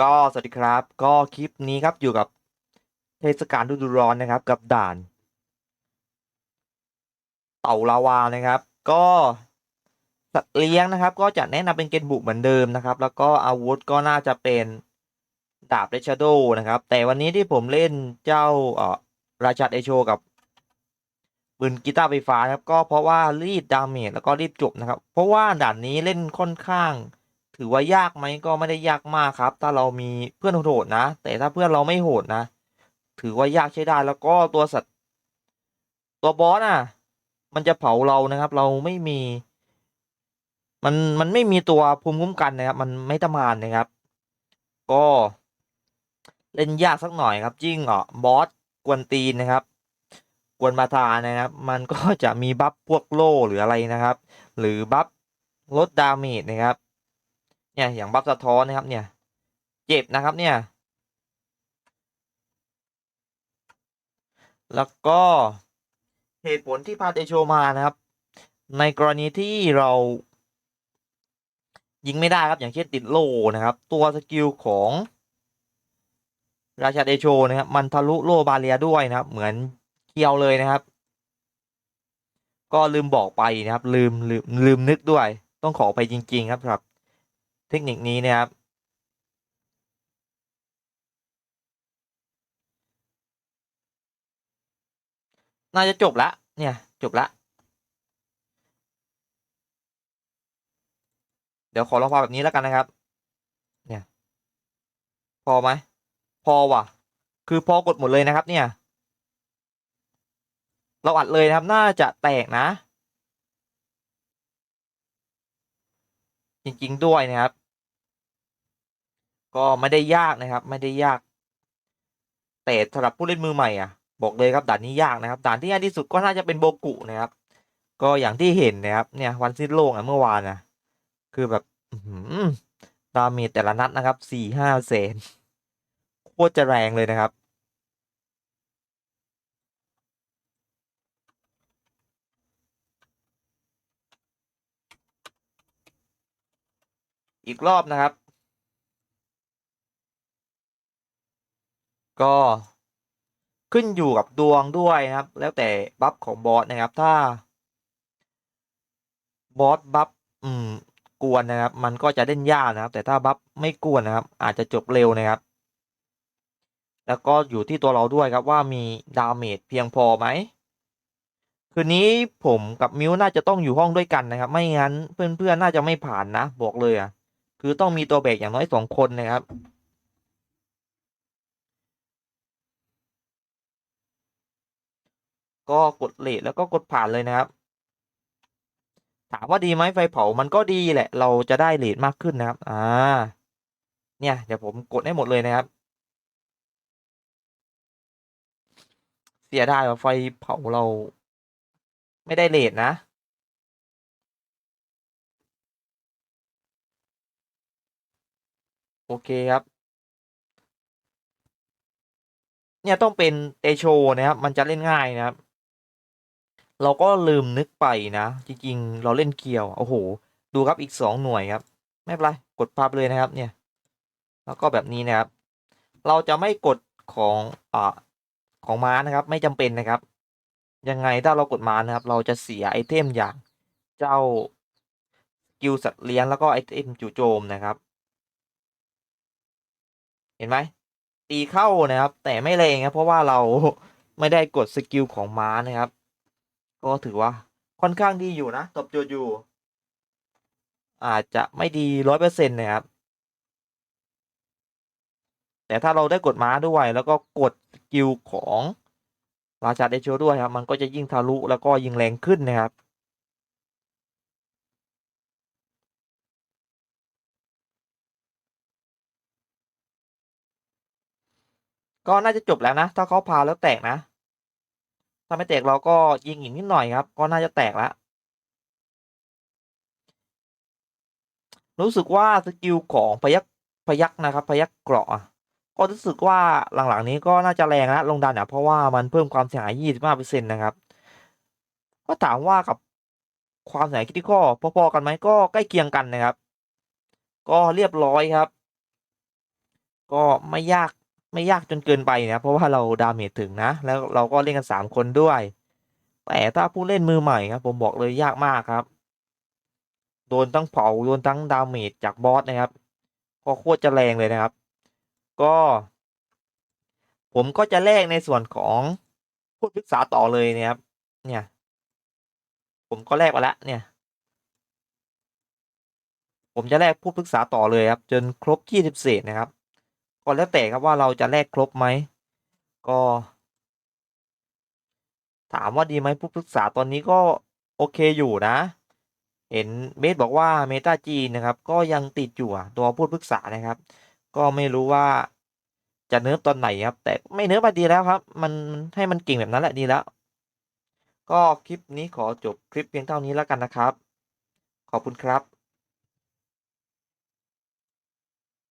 ก็สวัสดีครับ ก็คลิปนี้ครับอยู่กับเทศกาลฤดูร้อนนะครับ กับด่าน เต่าลาวานะครับ ก็สัตว์เลี้ยงนะครับ ก็จะแนะนำเป็นเกนบุกเหมือนเดิมนะครับ แล้วก็อาวุธก็น่าจะเป็นดาบเรชโดนะครับ แต่วันนี้ที่ผมเล่นเจ้าเอ่อราชาเอโชกับปืนกีตาร์ไฟฟ้านะครับ ก็เพราะว่ารีดดาเมจแล้วก็รีบจบนะครับ เพราะว่าด่านนี้เล่นค่อนข้าง ถือว่ายากไหมก็ไม่ได้ยากมากครับ ถ้าเรามีเพื่อนโหดนะ แต่ถ้าเพื่อนเราไม่โหดนะ ถือว่ายากใช้ได้แล้วก็ตัวสัตว์ตัวบอสอะ มันจะเผาเรานะครับ เราไม่มี มันมันไม่มีตัวภูมิคุ้มกันนะครับ มันไม่ตมานนะครับ ก็ เล่นยากสักหน่อยครับยิ่งอะบอสกวนตีนนะครับกวนมาทานะครับ มันก็จะมีบัฟพวกโล่หรืออะไรนะครับ หรือบัฟลดดาเมจนะครับ เนี่ยอย่างบัฟสะท้อนนะครับเนี่ย เจ็บนะครับเนี่ย แล้วก็เหตุผลที่พาเตโชมานะครับ ในกรณีที่เรา ยิงไม่ได้ครับอย่างเช่นติดโลนะครับ ตัวสกิลของราชาเดโชนะครับ มันทะลุโลบาเรียด้วยนะครับ เหมือนเคียวเลยนะครับ ก็ลืมบอกไปนะครับ ลืมลืมลืมนึกด้วย ต้องขอไปจริง ๆ ครับสำหรับ เทคนิคนี้นะครับ น่าจะจบละ เนี่ย จบละ เดี๋ยวขอลองพาแบบนี้แล้วกันนะครับ เนี่ย พอไหม พอว่ะ คือพอกดหมดเลยนะครับ เนี่ย เราอัดเลยนะครับ น่าจะแตกนะจริง ๆ ด้วยนะครับ ก็ไม่ได้ยากนะครับ ไม่ได้ยาก แต่สำหรับผู้เล่นมือใหม่อะ บอกเลยครับด่านนี้ยากนะครับด่านที่ยากที่สุดก็น่าจะเป็นโบกุนะครับ ก็อย่างที่เห็นนะครับ เนี่ยวันสิ้นโลกอะเมื่อวานนะคือแบบดาเมจแต่ละนัดนะครับสี่ห้าแสนโคตรจะแรงเลยนะครับอีกรอบนะครับ ก็ขึ้นอยู่กับดวงด้วยนะครับ แล้วแต่บัฟของบอสนะครับ ถ้า บอสบัฟอืมกวนนะครับ มันก็จะเล่นยากนะครับ แต่ถ้าบัฟไม่กวนนะครับ อาจจะจบเร็วนะครับ แล้วก็อยู่ที่ตัวเราด้วยครับว่ามีดาเมจเพียงพอไหมคืนนี้ผมกับมิวน่าจะต้องอยู่ห้องด้วยกันนะครับ ไม่งั้นเพื่อนๆน่าจะไม่ผ่านนะ บอกเลยอะ คือต้องมีตัวเบรกอย่างน้อยสองคนนะครับ ก็กดเลทแล้วก็กดผ่านเลยนะครับ ถามว่าดีไหมไฟเผามันก็ดีแหละ เราจะได้เลทมากขึ้นนะครับ อ่า เนี่ยเดี๋ยวผมกดให้หมดเลยนะครับ เสียดายว่าไฟเผาเรา ไม่ได้เลทนะโอเคครับ เนี่ยต้องเป็นเตโชนะครับ มันจะเล่นง่ายนะครับ เราก็ลืมนึกไปนะ จริงๆ เราเล่นเกียว โอ้โห ดูครับอีกสองหน่วยครับ ไม่เป็นไร กดภาพเลยนะครับ เนี่ย แล้วก็แบบนี้นะครับ เราจะไม่กดของอ่าของม้านะครับ ไม่จำเป็นนะครับ ยังไงถ้าเรากดม้านะครับ เราจะเสียไอเทมอย่างเจ้ากิลสัตว์เลี้ยงแล้วก็ไอเทมจู่โจมนะครับ เห็นไหมตีเข้านะครับ แต่ไม่แรงครับเพราะว่าเราไม่ได้กดสกิลของม้านะครับ ก็ถือว่าค่อนข้างดีอยู่นะตบโจทย์อยู่ อาจจะไม่ดีร้อยเปอร์เซ็นต์นะครับ แต่ถ้าเราได้กดม้าด้วยแล้วก็กดสกิลของราชาเดโชด้วยครับ มันก็จะยิ่งทะลุแล้วก็ยิงแรงขึ้นนะครับก็น่าจะจบแล้วนะ ถ้าเขาพาแล้วแตกนะ ถ้าไม่แตกเราก็ยิงอีกนิดหน่อยครับ ก็น่าจะแตกแล้วรู้สึกว่าสกิลของพยักพยักนะครับ พยักเกราะก็รู้สึกว่าหลังๆนี้ก็น่าจะแรงนะลงดันอะเพราะว่ามันเพิ่มความเสียหาย 25%นะครับ ก็ถามว่ากับความเสียหายคิติคอพอๆกันไหมก็ใกล้เคียงกันนะครับ ก็เรียบร้อยครับ ก็ไม่ยาก ไม่ยากจนเกินไปนะเพราะว่าเราดาเมจถึงนะ แล้วเราก็เล่นกันสามคนด้วย แต่ถ้าผู้เล่นมือใหม่ครับ ผมบอกเลยยากมากครับ โดนทั้งเผาโดนทั้งดาเมจจากบอสนะครับก็โคตรจะแรงเลยนะครับ ก็ ผมก็จะแลกในส่วนของพูดปรึกษาต่อเลยนะครับ เนี่ย ผมก็แลกมาแล้วเนี่ย ผมจะแลกผู้ปรึกษาต่อเลยครับ จนครบยี่สิบเศษนะครับ ก็แล้วแต่ครับว่าเราจะแลกครบไหมก็ ถามว่าดีไหมผู้ปรึกษาตอนนี้ก็โอเคอยู่นะ เห็นเบสบอกว่าเมตาจีนนะครับ ก็ยังติดอยู่ตัวพูดปรึกษานะครับ ก็ไม่รู้ว่าจะเนิร์ฟตอนไหนครับ แต่ไม่เนิร์ฟมาดีแล้วครับ มันมันให้มันเก่งแบบนั้นแหละดีแล้ว ก็คลิปนี้ขอจบคลิปเพียงเท่านี้แล้วกันนะครับ ขอบคุณครับ